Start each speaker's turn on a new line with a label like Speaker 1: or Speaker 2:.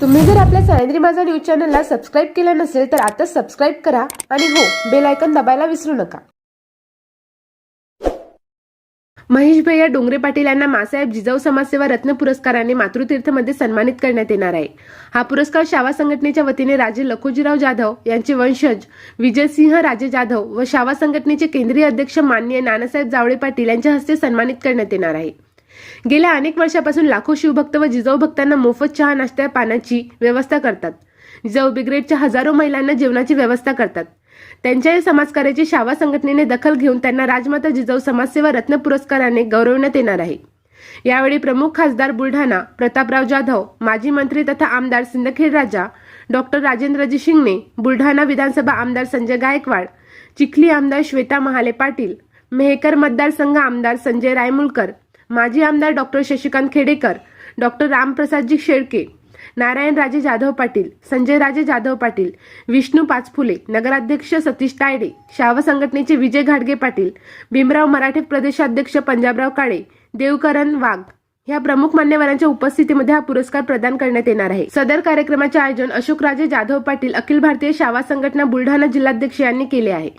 Speaker 1: तुम्ही जर आपल्या सह्याद्री माझा न्यूज चॅनलला सबस्क्राईब केलं नसेल तर आता सबस्क्राईब करा आणि हो बेल आयकन दबायला विसरू नका. महेश भैया डोंगरे पाटील यांना मासाहेब जिजाऊ समाजसेवा रत्न पुरस्काराने मातृतीर्थमध्ये सन्मानित करण्यात येणार आहे. हा पुरस्कार शावा संघटनेच्या वतीने राजे लखोजीराव जाधव यांचे वंशज विजयसिंह राजे जाधव व शावा संघटनेचे केंद्रीय अध्यक्ष माननीय नानासाहेब जावळे पाटील यांच्या हस्ते सन्मानित करण्यात येणार आहे. गेल्या अनेक वर्षापासून लाखो शिवभक्त व जिजाऊ भक्तांना मोफत चहा नाश्त्या पाण्याची व्यवस्था करतात. जिजाऊ ब्रिगेडच्या हजारो महिलांना जेवणाची व्यवस्था करतात. त्यांच्या या समाजकार्याची शावा संघटनेने दखल घेऊन त्यांना राजमाता जिजाऊ समाजसेवा रत्न पुरस्काराने गौरवण्यात येणार आहे. यावेळी प्रमुख खासदार बुलढाणा प्रतापराव जाधव माजी मंत्री तथा आमदार सिंदखेड राजा डॉक्टर राजेंद्रजी शिंगणे बुलढाणा विधानसभा आमदार संजय गायकवाड चिखली आमदार श्वेता महाले पाटील मेहकर मतदारसंघ आमदार संजय रायमुलकर माजी आमदार डॉक्टर शशिकांत खेडेकर डॉक्टर रामप्रसादजी शेळके नारायण राजे जाधव पाटील संजय राजे जाधव पाटील विष्णू पाचफुले नगराध्यक्ष सतीश तायडे शाव संघटनेचे विजय घाडगे पाटील भीमराव मराठे प्रदेशाध्यक्ष पंजाबराव काळे देवकरण वाघ या प्रमुख मान्यवरांच्या उपस्थितीमध्ये हा पुरस्कार प्रदान करण्यात येणार आहे. सदर कार्यक्रमाचे आयोजन अशोकराजे जाधव पाटील अखिल भारतीय शावा संघटना बुलढाणा जिल्हाध्यक्ष यांनी केले आहे.